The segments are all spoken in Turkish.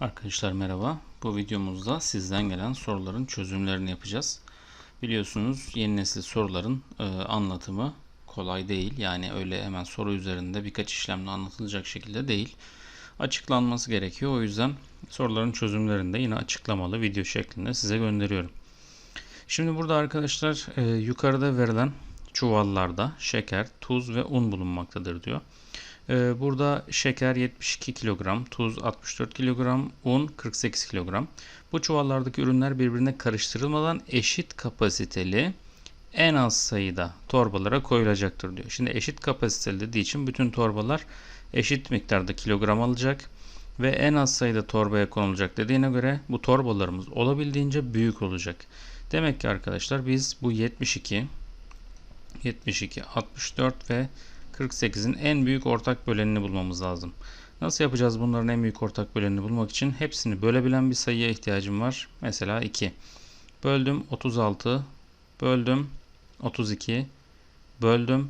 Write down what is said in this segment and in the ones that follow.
Arkadaşlar merhaba. Bu videomuzda sizden gelen soruların çözümlerini yapacağız. Biliyorsunuz yeni nesil soruların e, anlatımı kolay değil. Yani öyle hemen soru üzerinde birkaç işlemle anlatılacak şekilde değil. Açıklanması gerekiyor. O yüzden soruların çözümlerini de yine açıklamalı video şeklinde size gönderiyorum. Şimdi burada arkadaşlar e, yukarıda verilen çuvallarda şeker, tuz ve un bulunmaktadır diyor. Ee, burada şeker 72 kilogram, tuz 64 kilogram, un 48 kilogram. Bu çuvallardaki ürünler birbirine karıştırılmadan eşit kapasiteli en az sayıda torbalara koyulacaktır diyor. Şimdi eşit kapasiteli dediği için bütün torbalar eşit miktarda kilogram alacak ve en az sayıda torbaya konulacak dediğine göre bu torbalarımız olabildiğince büyük olacak. Demek ki arkadaşlar biz bu 72 72 64 ve 48'in en büyük ortak bölenini bulmamız lazım. Nasıl yapacağız bunların en büyük ortak bölenini bulmak için? Hepsini bölebilen bir sayıya ihtiyacım var. Mesela 2. Böldüm 36. Böldüm 32. Böldüm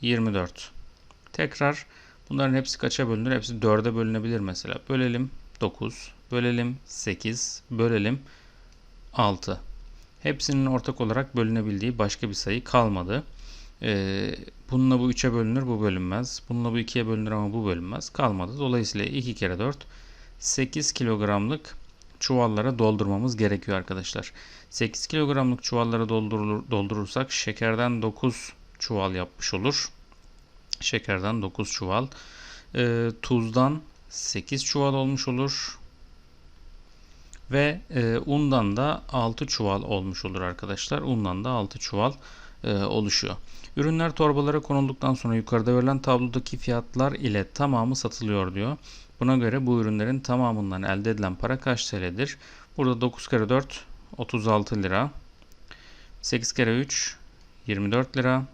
24. Tekrar bunların hepsi kaça bölünür? Hepsi 4'e bölünebilir mesela. Bölelim 9. Bölelim 8. Bölelim 6. Hepsinin ortak olarak bölünebildiği başka bir sayı kalmadı. Ee, bununla bu 3'e bölünür bu bölünmez. Bununla bu 2'ye bölünür ama bu bölünmez. Kalmadı. Dolayısıyla 2 kere 4 8 kilogramlık çuvallara doldurmamız gerekiyor arkadaşlar. 8 kilogramlık çuvallara doldurur, doldurursak şekerden 9 çuval yapmış olur. Şekerden 9 çuval. E, tuzdan 8 çuval olmuş olur. Ve e, undan da 6 çuval olmuş olur arkadaşlar. Undan da 6 çuval e, oluşuyor. Ürünler torbalara konulduktan sonra yukarıda verilen tablodaki fiyatlar ile tamamı satılıyor diyor. Buna göre bu ürünlerin tamamından elde edilen para kaç TL'dir? Burada 9 kere 4 36 lira. 8 kere 3 24 lira.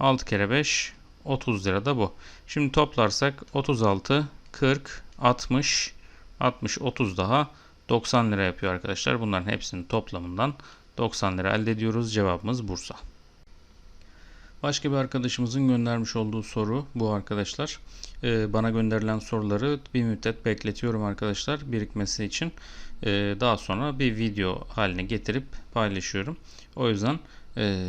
6 kere 5 30 lira da bu. Şimdi toplarsak 36 40 60 60 30 daha 90 lira yapıyor arkadaşlar. Bunların hepsinin toplamından 90 lira elde ediyoruz. Cevabımız Bursa. Başka bir arkadaşımızın göndermiş olduğu soru bu arkadaşlar. Ee, bana gönderilen soruları bir müddet bekletiyorum arkadaşlar birikmesi için. Ee, daha sonra bir video haline getirip paylaşıyorum. O yüzden e,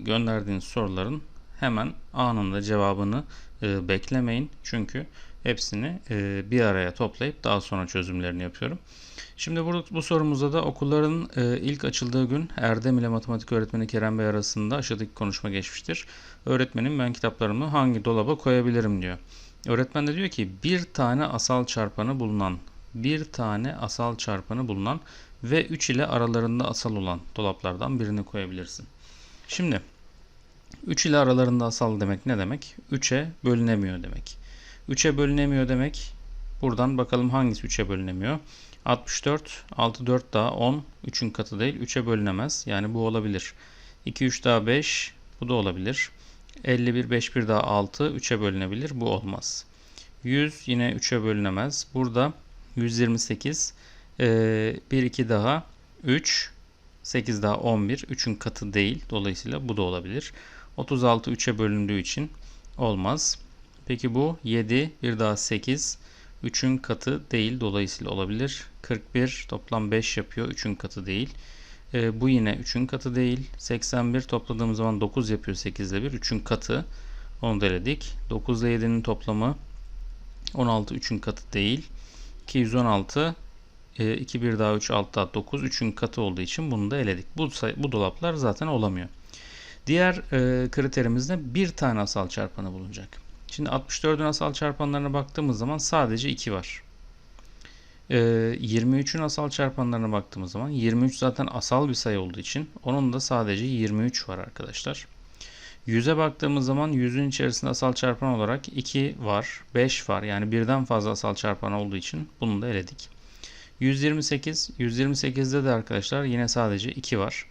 gönderdiğiniz soruların hemen anında cevabını e, beklemeyin. Çünkü hepsini e, bir araya toplayıp daha sonra çözümlerini yapıyorum. Şimdi bu, bu sorumuzda da okulların e, ilk açıldığı gün Erdem ile matematik öğretmeni Kerem Bey arasında aşağıdaki konuşma geçmiştir. Öğretmenim ben kitaplarımı hangi dolaba koyabilirim diyor. Öğretmen de diyor ki bir tane asal çarpanı bulunan bir tane asal çarpanı bulunan ve 3 ile aralarında asal olan dolaplardan birini koyabilirsin. Şimdi 3 ile aralarında asal demek ne demek? 3'e bölünemiyor demek. 3'e bölünemiyor demek. Buradan bakalım hangisi 3'e bölünemiyor. 64, 6, 4 daha 10. 3'ün katı değil. 3'e bölünemez. Yani bu olabilir. 2, 3 daha 5. Bu da olabilir. 51, 5, 1 daha 6. 3'e bölünebilir. Bu olmaz. 100 yine 3'e bölünemez. Burada 128. 1, 2 daha 3. 8 daha 11. 3'ün katı değil. Dolayısıyla bu da olabilir. 36 3'e bölündüğü için olmaz. Peki bu 7 bir daha 8 3'ün katı değil dolayısıyla olabilir. 41 toplam 5 yapıyor 3'ün katı değil. E, bu yine 3'ün katı değil. 81 topladığımız zaman 9 yapıyor 8 ile 1 3'ün katı. Onu da eledik. 9 ile 7'nin toplamı 16 3'ün katı değil. 216 e, 2 1 daha 3 6 daha 9 3'ün katı olduğu için bunu da eledik. Bu, bu dolaplar zaten olamıyor. Diğer e, kriterimizde bir tane asal çarpanı bulunacak. Şimdi 64'ün asal çarpanlarına baktığımız zaman sadece 2 var. E, 23'ün asal çarpanlarına baktığımız zaman 23 zaten asal bir sayı olduğu için onun da sadece 23 var arkadaşlar. 100'e baktığımız zaman 100'ün içerisinde asal çarpan olarak 2 var, 5 var. Yani birden fazla asal çarpan olduğu için bunu da eledik. 128, 128'de de arkadaşlar yine sadece 2 var.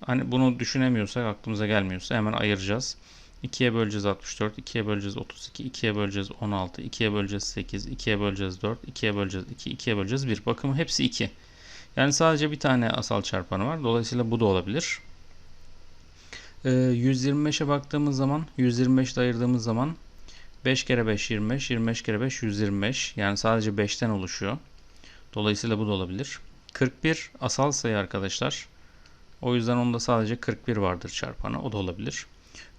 Hani bunu düşünemiyorsak aklımıza gelmiyorsa hemen ayıracağız. 2'ye böleceğiz 64, 2'ye böleceğiz 32, 2'ye böleceğiz 16, 2'ye böleceğiz 8, 2'ye böleceğiz 4, 2'ye böleceğiz 2, 2'ye böleceğiz 1. Bakın hepsi 2. Yani sadece bir tane asal çarpanı var. Dolayısıyla bu da olabilir. Ee, 125'e baktığımız zaman, 125'te ayırdığımız zaman 5 kere 5 25, 25 kere 5 125. Yani sadece 5'ten oluşuyor. Dolayısıyla bu da olabilir. 41 asal sayı arkadaşlar. O yüzden onda sadece 41 vardır çarpanı. O da olabilir.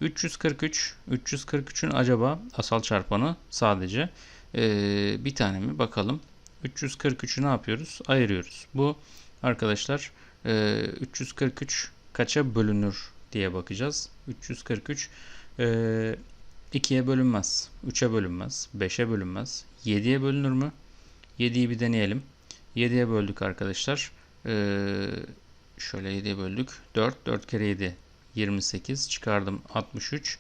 343. 343'ün acaba asal çarpanı sadece ee, bir tane mi? Bakalım. 343'ü ne yapıyoruz? Ayırıyoruz. Bu arkadaşlar e, 343 kaça bölünür diye bakacağız. 343 e, 2'ye bölünmez. 3'e bölünmez. 5'e bölünmez. 7'ye bölünür mü? 7'yi bir deneyelim. 7'ye böldük arkadaşlar. Ee, şöyle 7'ye böldük. 4. 4 kere 7. 28. Çıkardım 63.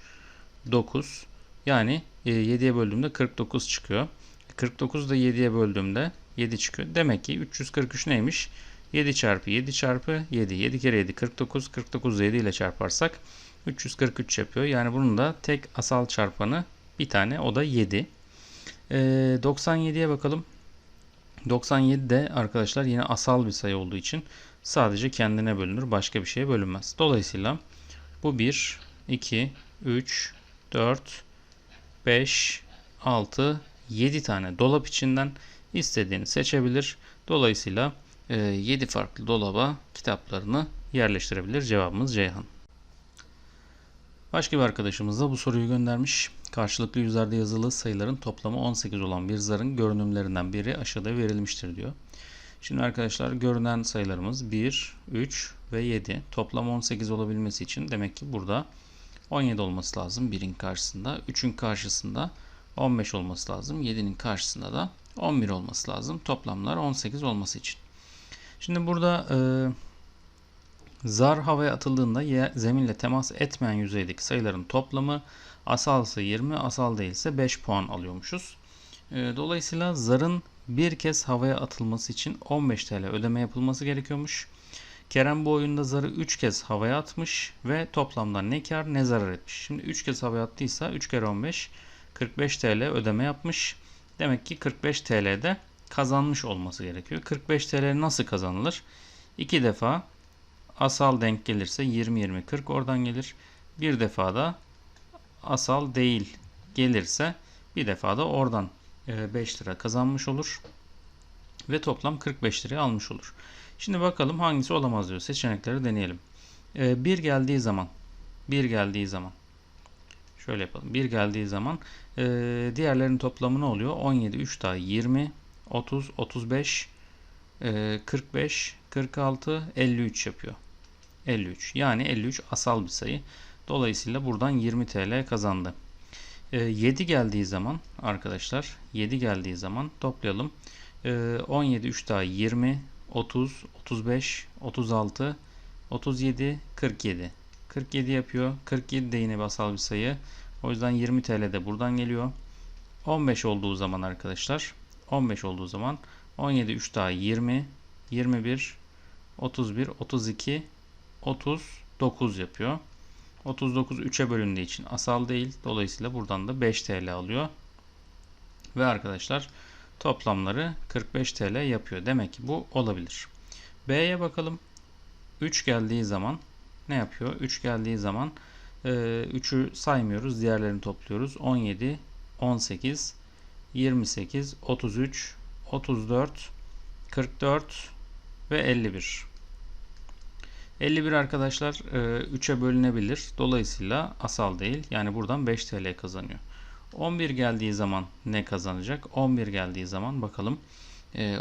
9. Yani e, 7'ye böldüğümde 49 çıkıyor. 49 da 7'ye böldüğümde 7 çıkıyor. Demek ki 343 neymiş? 7 çarpı 7 çarpı 7. 7 kere 7 49. 49 7 ile çarparsak 343 yapıyor. Yani bunun da tek asal çarpanı bir tane o da 7. Ee, 97'ye bakalım. 97 de arkadaşlar yine asal bir sayı olduğu için sadece kendine bölünür. Başka bir şeye bölünmez. Dolayısıyla bu 1, 2, 3, 4, 5, 6, 7 tane dolap içinden istediğini seçebilir. Dolayısıyla 7 e, farklı dolaba kitaplarını yerleştirebilir. Cevabımız Ceyhan. Başka bir arkadaşımız da bu soruyu göndermiş. Karşılıklı yüzlerde yazılı sayıların toplamı 18 olan bir zarın görünümlerinden biri aşağıda verilmiştir diyor. Şimdi arkadaşlar görünen sayılarımız 1, 3 ve 7. Toplam 18 olabilmesi için demek ki burada 17 olması lazım 1'in karşısında. 3'ün karşısında 15 olması lazım. 7'nin karşısında da 11 olması lazım. Toplamlar 18 olması için. Şimdi burada e, Zar havaya atıldığında zeminle temas etmeyen yüzeydeki sayıların toplamı asalsa 20, asal değilse 5 puan alıyormuşuz. Ee, dolayısıyla zarın bir kez havaya atılması için 15 TL ödeme yapılması gerekiyormuş. Kerem bu oyunda zarı 3 kez havaya atmış ve toplamda ne kar ne zarar etmiş. Şimdi 3 kez havaya attıysa 3 kere 15 45 TL ödeme yapmış. Demek ki 45 TL'de kazanmış olması gerekiyor. 45 TL nasıl kazanılır? 2 defa Asal denk gelirse 20 20 40 oradan gelir. Bir defa da asal değil gelirse bir defa da oradan 5 e, lira kazanmış olur. Ve toplam 45 liraya almış olur. Şimdi bakalım hangisi olamaz diyor. Seçenekleri deneyelim. 1 e, geldiği zaman 1 geldiği zaman şöyle yapalım. 1 geldiği zaman e, diğerlerin toplamı ne oluyor? 17 3 daha 20 30 35 45 46 53 yapıyor. 53. Yani 53 asal bir sayı. Dolayısıyla buradan 20 TL kazandı. 7 ee, geldiği zaman arkadaşlar 7 geldiği zaman toplayalım. 17 3 daha 20 30 35 36 37 47 47 yapıyor. 47 de yine bir asal bir sayı. O yüzden 20 TL de buradan geliyor. 15 olduğu zaman arkadaşlar 15 olduğu zaman 17 3 daha 20 21 31 32 39 yapıyor. 39 3'e bölündüğü için asal değil. Dolayısıyla buradan da 5 TL alıyor. Ve arkadaşlar toplamları 45 TL yapıyor. Demek ki bu olabilir. B'ye bakalım. 3 geldiği zaman ne yapıyor? 3 geldiği zaman 3'ü e, saymıyoruz. Diğerlerini topluyoruz. 17, 18, 28, 33, 34, 44 ve 51. 51 arkadaşlar 3'e e, bölünebilir. Dolayısıyla asal değil. Yani buradan 5 TL kazanıyor. 11 geldiği zaman ne kazanacak? 11 geldiği zaman bakalım.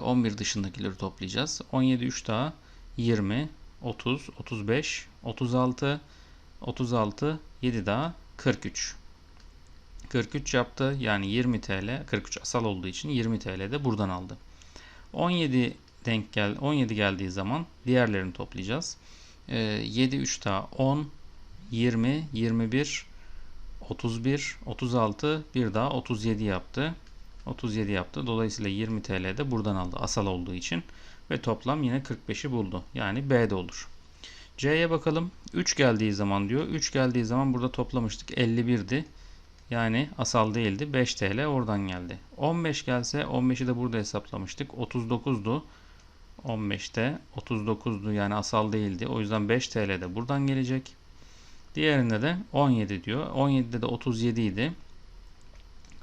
11 e, dışındakileri toplayacağız. 17 3 daha 20, 30, 35, 36, 36, 7 daha 43. 43 yaptı. Yani 20 TL. 43 asal olduğu için 20 TL de buradan aldı. 17 denk gel 17 geldiği zaman diğerlerini toplayacağız. 7 3 daha 10 20 21 31 36 bir daha 37 yaptı. 37 yaptı. Dolayısıyla 20 TL de buradan aldı asal olduğu için ve toplam yine 45'i buldu. Yani B'de olur. C'ye bakalım. 3 geldiği zaman diyor. 3 geldiği zaman burada toplamıştık. 51'di. Yani asal değildi. 5 TL oradan geldi. 15 gelse 15'i de burada hesaplamıştık. 39'du. 15'te 39'du yani asal değildi. O yüzden 5 TL de buradan gelecek. Diğerinde de 17 diyor. 17'de de 37 idi.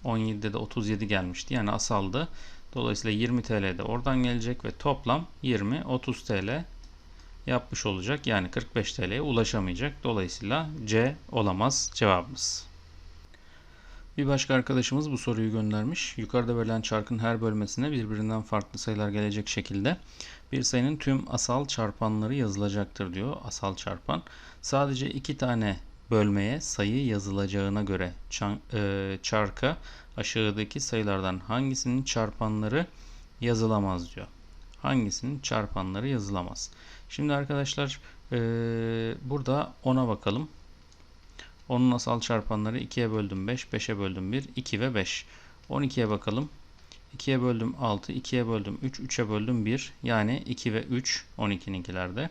17'de de 37 gelmişti. Yani asaldı. Dolayısıyla 20 TL de oradan gelecek ve toplam 20 30 TL yapmış olacak. Yani 45 TL'ye ulaşamayacak. Dolayısıyla C olamaz cevabımız. Bir başka arkadaşımız bu soruyu göndermiş. Yukarıda verilen çarkın her bölmesine birbirinden farklı sayılar gelecek şekilde bir sayının tüm asal çarpanları yazılacaktır diyor. Asal çarpan. Sadece iki tane bölmeye sayı yazılacağına göre e, çarka aşağıdaki sayılardan hangisinin çarpanları yazılamaz diyor. Hangisinin çarpanları yazılamaz. Şimdi arkadaşlar e, burada 10'a bakalım. Onun asal çarpanları 2'ye böldüm 5, 5'e böldüm 1, 2 ve 5. 12'ye bakalım. 2'ye böldüm 6, 2'ye böldüm 3, 3'e böldüm 1. Yani 2 ve 3 12'ninkilerde.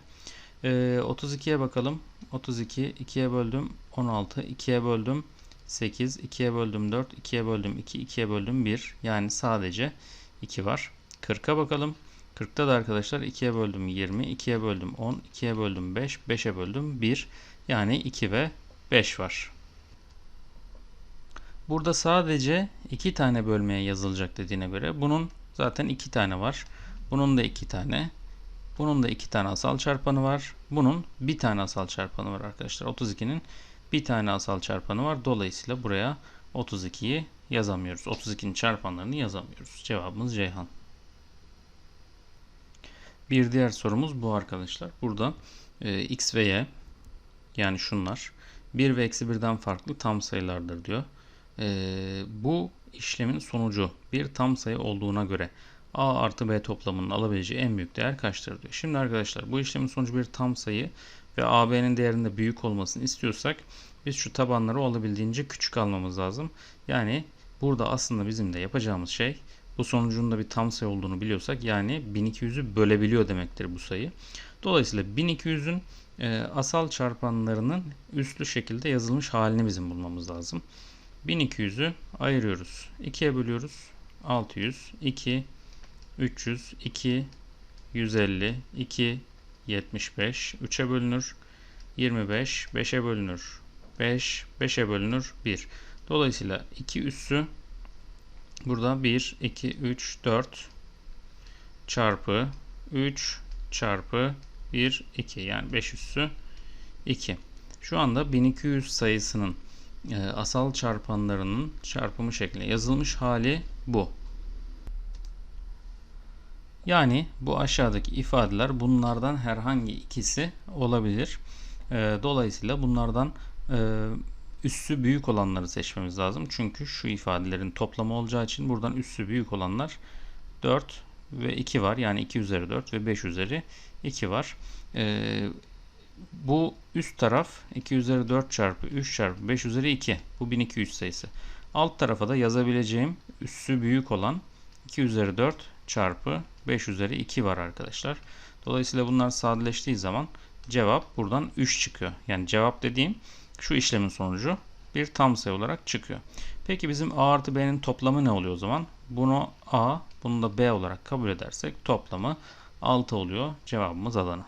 Ee, 32'ye bakalım. 32, 2'ye böldüm 16, 2'ye böldüm 8, 2'ye böldüm 4, 2'ye böldüm 2, 2'ye böldüm 1. Yani sadece 2 var. 40'a bakalım. 40'ta da arkadaşlar 2'ye böldüm 20, 2'ye böldüm 10, 2'ye böldüm 5, 5'e böldüm 1. Yani 2 ve 5 var. Burada sadece 2 tane bölmeye yazılacak dediğine göre bunun zaten 2 tane var. Bunun da 2 tane. Bunun da 2 tane asal çarpanı var. Bunun bir tane asal çarpanı var arkadaşlar. 32'nin bir tane asal çarpanı var. Dolayısıyla buraya 32'yi yazamıyoruz. 32'nin çarpanlarını yazamıyoruz. Cevabımız Ceyhan. Bir diğer sorumuz bu arkadaşlar. Burada e, x ve y yani şunlar 1 ve eksi 1'den farklı tam sayılardır diyor. E, bu işlemin sonucu bir tam sayı olduğuna göre a artı b toplamının alabileceği en büyük değer kaçtır diyor. Şimdi arkadaşlar bu işlemin sonucu bir tam sayı ve ab'nin değerinde büyük olmasını istiyorsak biz şu tabanları olabildiğince küçük almamız lazım. Yani burada aslında bizim de yapacağımız şey bu sonucun da bir tam sayı olduğunu biliyorsak yani 1200'ü bölebiliyor demektir bu sayı. Dolayısıyla 1200'ün e, asal çarpanlarının üslü şekilde yazılmış halini bizim bulmamız lazım. 1200'ü ayırıyoruz. 2'ye bölüyoruz. 600, 2, 300, 2, 150, 2, 75, 3'e bölünür. 25, 5'e bölünür. 5, 5'e bölünür 1. Dolayısıyla 2 üssü burada 1, 2, 3, 4 çarpı 3 çarpı 1, 2 yani 5 üssü 2. Şu anda 1200 sayısının e, asal çarpanlarının çarpımı şeklinde yazılmış hali bu. Yani bu aşağıdaki ifadeler bunlardan herhangi ikisi olabilir. E, dolayısıyla bunlardan e, üssü büyük olanları seçmemiz lazım. Çünkü şu ifadelerin toplamı olacağı için buradan üssü büyük olanlar 4 ve 2 var. Yani 2 üzeri 4 ve 5 üzeri 2 var. Ee, bu üst taraf 2 üzeri 4 çarpı 3 çarpı 5 üzeri 2. Bu 1200 sayısı. Alt tarafa da yazabileceğim üssü büyük olan 2 üzeri 4 çarpı 5 üzeri 2 var arkadaşlar. Dolayısıyla bunlar sadeleştiği zaman cevap buradan 3 çıkıyor. Yani cevap dediğim şu işlemin sonucu bir tam sayı olarak çıkıyor. Peki bizim a artı b'nin toplamı ne oluyor o zaman? Bunu a, bunu da b olarak kabul edersek toplamı 6 oluyor. Cevabımız Adana.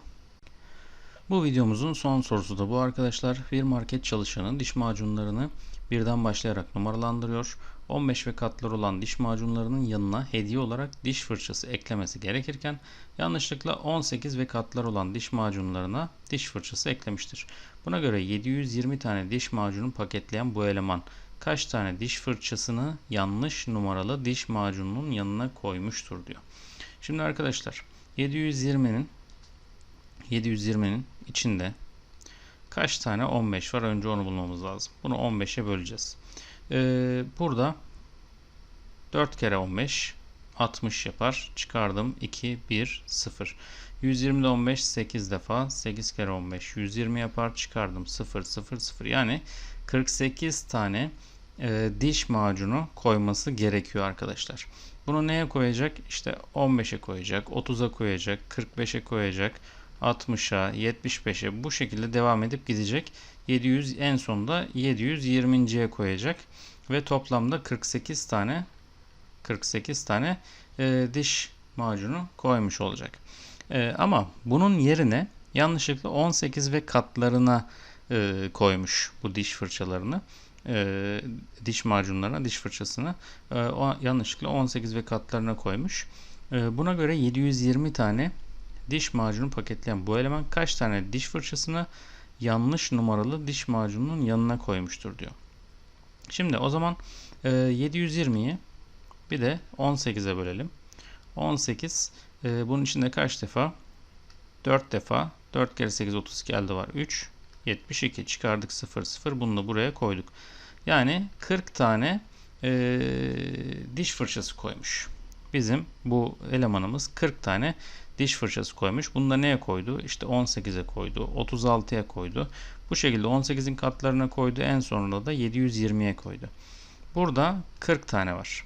Bu videomuzun son sorusu da bu arkadaşlar. Bir market çalışanı diş macunlarını birden başlayarak numaralandırıyor. 15 ve katlar olan diş macunlarının yanına hediye olarak diş fırçası eklemesi gerekirken yanlışlıkla 18 ve katlar olan diş macunlarına diş fırçası eklemiştir. Buna göre 720 tane diş macunu paketleyen bu eleman kaç tane diş fırçasını yanlış numaralı diş macununun yanına koymuştur diyor. Şimdi arkadaşlar 720'nin 720'nin içinde kaç tane 15 var? Önce onu bulmamız lazım. Bunu 15'e böleceğiz. Ee, burada 4 kere 15 60 yapar. Çıkardım 2 1 0. 120 ile 15 8 defa. 8 kere 15 120 yapar. Çıkardım 0 0 0. Yani 48 tane e, diş macunu koyması gerekiyor arkadaşlar. Bunu neye koyacak? İşte 15'e koyacak, 30'a koyacak, 45'e koyacak, 60'a, 75'e bu şekilde devam edip gidecek. 700 en sonunda 720'ye koyacak ve toplamda 48 tane 48 tane e, diş macunu koymuş olacak. E, ama bunun yerine yanlışlıkla 18 ve katlarına e, koymuş bu diş fırçalarını. e, diş macunlarına, diş fırçasına e, o, yanlışlıkla 18 ve katlarına koymuş. E, buna göre 720 tane diş macunu paketleyen bu eleman kaç tane diş fırçasını yanlış numaralı diş macununun yanına koymuştur diyor. Şimdi o zaman e, 720'yi bir de 18'e bölelim. 18 e, bunun içinde kaç defa? 4 defa. 4 kere 8 32 elde var. 3 72 çıkardık 0 0 bunu da buraya koyduk. Yani 40 tane e, diş fırçası koymuş. Bizim bu elemanımız 40 tane diş fırçası koymuş. Bunu da neye koydu? İşte 18'e koydu. 36'ya koydu. Bu şekilde 18'in katlarına koydu. En sonunda da 720'ye koydu. Burada 40 tane var.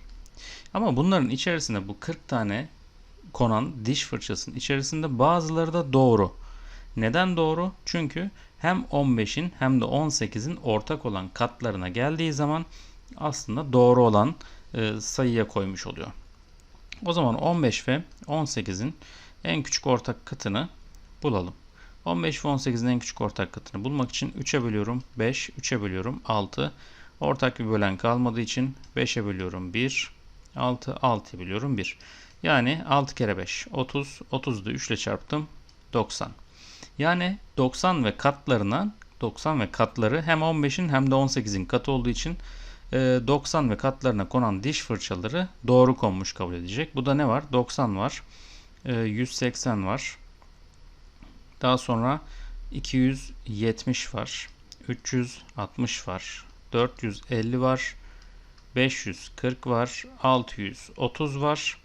Ama bunların içerisinde bu 40 tane konan diş fırçasının içerisinde bazıları da doğru. Neden doğru? Çünkü hem 15'in hem de 18'in ortak olan katlarına geldiği zaman aslında doğru olan e, sayıya koymuş oluyor. O zaman 15 ve 18'in en küçük ortak katını bulalım. 15 ve 18'in en küçük ortak katını bulmak için 3'e bölüyorum 5, 3'e bölüyorum 6. Ortak bir bölen kalmadığı için 5'e bölüyorum 1, 6, 6'ya bölüyorum 1. Yani 6 kere 5, 30, 30'u da 3 ile çarptım 90. Yani 90 ve katlarına 90 ve katları hem 15'in hem de 18'in katı olduğu için 90 ve katlarına konan diş fırçaları doğru konmuş kabul edecek. Bu da ne var? 90 var. 180 var. Daha sonra 270 var. 360 var. 450 var. 540 var. 630 var.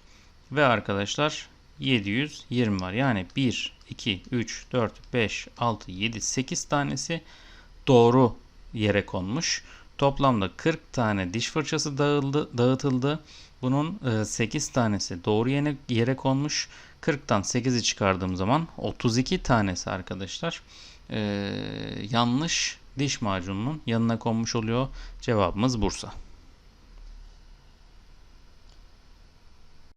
Ve arkadaşlar 720 var. Yani 1, 2, 3, 4, 5, 6, 7, 8 tanesi doğru yere konmuş. Toplamda 40 tane diş fırçası dağıldı, dağıtıldı. Bunun 8 tanesi doğru yere, yere konmuş. 40'tan 8'i çıkardığım zaman 32 tanesi arkadaşlar yanlış diş macununun yanına konmuş oluyor. Cevabımız Bursa.